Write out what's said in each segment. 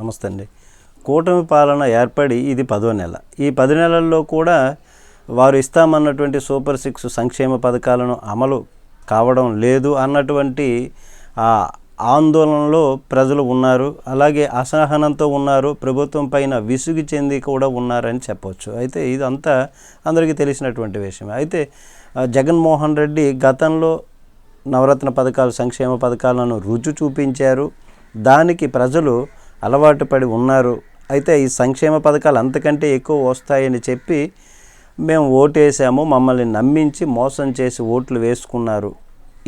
నమస్తే అండి. కూటమి పాలన ఏర్పడి ఇది పదో నెల. ఈ పది నెలల్లో కూడా వారు ఇస్తామన్నటువంటి సూపర్ సిక్స్ సంక్షేమ పథకాలను అమలు కావడం లేదు అన్నటువంటి ఆ ఆందోళనలో ప్రజలు ఉన్నారు. అలాగే అసహనంతో ఉన్నారు. ప్రభుత్వం పైన విసుగు చెంది కూడా ఉన్నారని చెప్పవచ్చు అయితే ఇదంతా అందరికీ తెలిసినటువంటి విషయం అయితే జగన్మోహన్ రెడ్డి గతంలో నవరత్న పథకాలు సంక్షేమ పథకాలను రుచి చూపించారు దానికి ప్రజలు అలవాటు పడి ఉన్నారు. అయితే ఈ సంక్షేమ పథకాలు అంతకంటే ఎక్కువ వస్తాయని చెప్పి మేము ఓటేసాము. మమ్మల్ని నమ్మించి మోసం చేసి ఓట్లు వేసుకున్నారు.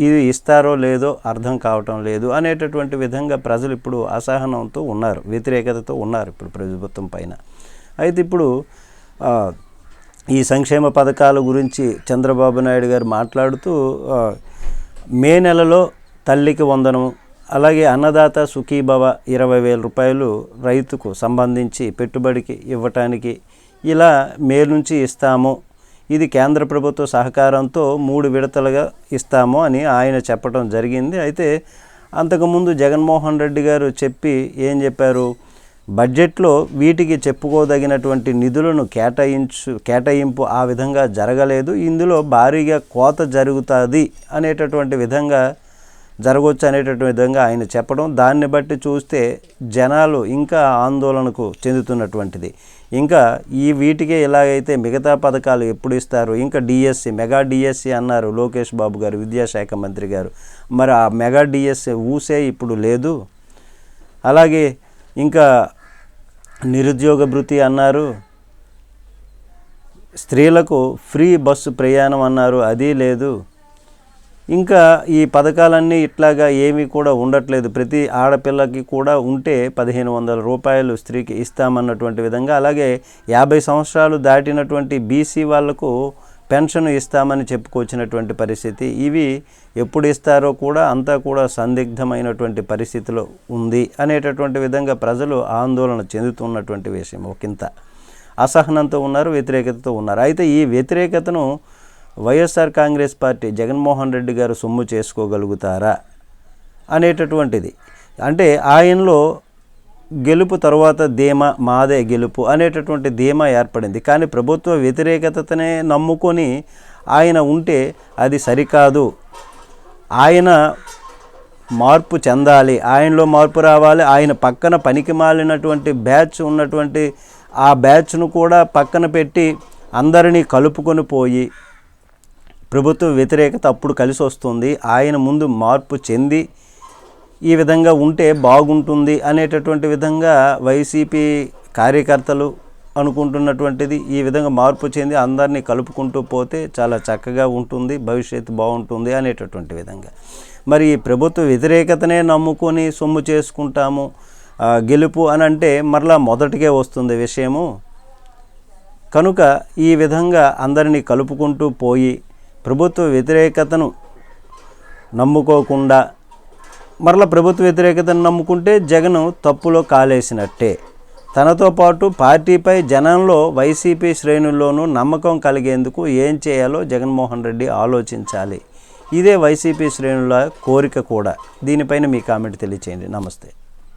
ఇది ఇస్తారో లేదో అర్థం కావటం లేదు అనేటటువంటి విధంగా ప్రజలు ఇప్పుడు అసహనంతో ఉన్నారు. వ్యతిరేకతతో ఉన్నారు ఇప్పుడు ప్రభుత్వం పైన. అయితే ఇప్పుడు ఈ సంక్షేమ పథకాల గురించి చంద్రబాబు నాయుడు గారు మాట్లాడుతూ మే నెలలో తల్లికి వందనం అలాగే అన్నదాత సుఖీభవ ఇరవై వేల రూపాయలు రైతుకు సంబంధించి పెట్టుబడికి ఇవ్వటానికి ఇలా మేలుంచి ఇస్తాము. ఇది కేంద్ర ప్రభుత్వ సహకారంతో మూడు విడతలుగా ఇస్తాము అని ఆయన చెప్పడం జరిగింది. అయితే అంతకుముందు జగన్మోహన్ రెడ్డి గారు చెప్పి ఏం చెప్పారు? బడ్జెట్లో వీటికి చెప్పుకోదగినటువంటి నిధులను కేటాయించు కేటాయింపు ఆ విధంగా జరగలేదు. ఇందులో భారీగా కోత జరుగుతుంది అనేటటువంటి విధంగా జరగవచ్చు అనేటటువంటి విధంగా ఆయన చెప్పడం దాన్ని బట్టి చూస్తే జనాలు ఇంకా ఆందోళనకు చెందుతున్నటువంటిది. ఇంకా ఈ వీటికే ఇలాగైతే మిగతా పథకాలు ఎప్పుడు ఇస్తారు ఇంకా డిఎస్సి మెగా డిఎస్సి అన్నారు లోకేష్ బాబు గారు విద్యాశాఖ మంత్రి గారు. మరి ఆ మెగా డిఎస్సి ఊసే ఇప్పుడు లేదు. అలాగే ఇంకా నిరుద్యోగ భృతి అన్నారు. స్త్రీలకు ఫ్రీ బస్సు ప్రయాణం అన్నారు అది లేదు. ఇంకా ఈ పథకాలన్నీ ఇట్లాగా ఏమీ కూడా ఉండట్లేదు. ప్రతి ఆడపిల్లకి కూడా ఉంటే పదిహేను వందల రూపాయలు స్త్రీకి ఇస్తామన్నటువంటి విధంగా అలాగే యాభై సంవత్సరాలు దాటినటువంటి బీసీ వాళ్ళకు పెన్షన్ ఇస్తామని చెప్పుకొచ్చినటువంటి పరిస్థితి. ఇవి ఎప్పుడు ఇస్తారో కూడా అంతా కూడా సందిగ్ధమైనటువంటి పరిస్థితిలో ఉంది అనేటటువంటి విధంగా ప్రజలు ఆందోళన చెందుతున్నటువంటి విషయం ఒకంత. అసహనంతో ఉన్నారు వ్యతిరేకతతో ఉన్నారు. అయితే ఈ వ్యతిరేకతను వైఎస్ఆర్ కాంగ్రెస్ పార్టీ జగన్మోహన్ రెడ్డి గారు సొమ్ము చేసుకోగలుగుతారా అనేటటువంటిది. అంటే ఆయనలో గెలుపు తర్వాత ధీమా మాదే గెలుపు అనేటటువంటి ధీమా ఏర్పడింది. కానీ ప్రభుత్వ వ్యతిరేకతనే నమ్ముకొని ఆయన ఉంటే అది సరికాదు. ఆయన మార్పు చెందాలి ఆయనలో మార్పు రావాలి ఆయన పక్కన పనికి మాలినటువంటి బ్యాచ్ ఉన్నటువంటి ఆ బ్యాచ్ను కూడా పక్కన పెట్టి అందరినీ కలుపుకొని పోయి ప్రభుత్వ వ్యతిరేకత అప్పుడు కలిసి వస్తుంది. ఆయన ముందు మార్పు చెంది ఈ విధంగా ఉంటే బాగుంటుంది అనేటటువంటి విధంగా వైసీపీ కార్యకర్తలు అనుకుంటున్నటువంటిది ఈ విధంగా మార్పు చెంది అందరినీ కలుపుకుంటూ పోతే చాలా చక్కగా ఉంటుంది భవిష్యత్తు బాగుంటుంది అనేటటువంటి విధంగా. మరి ఈ ప్రభుత్వ వ్యతిరేకతనే నమ్ముకొని సొమ్ము చేసుకుంటాము గెలుపు అని అంటే మరలా మొదటికే వస్తుంది విషయము. కనుక ఈ విధంగా అందరినీ కలుపుకుంటూ పోయి ప్రభుత్వ వ్యతిరేకతను నమ్ముకోకుండా మరలా ప్రభుత్వ వ్యతిరేకతను నమ్ముకుంటే జగన్ తప్పులో కాలేసినట్టే. తనతో పాటు పార్టీపై జనంలో వైసీపీ శ్రేణుల్లోనూ నమ్మకం కలిగేందుకు ఏం చేయాలో జగన్మోహన్ రెడ్డి ఆలోచించాలి. ఇదే వైసీపీ శ్రేణుల కోరిక కూడా. దీనిపైన మీ కామెంట్ తెలియచేయండి. నమస్తే.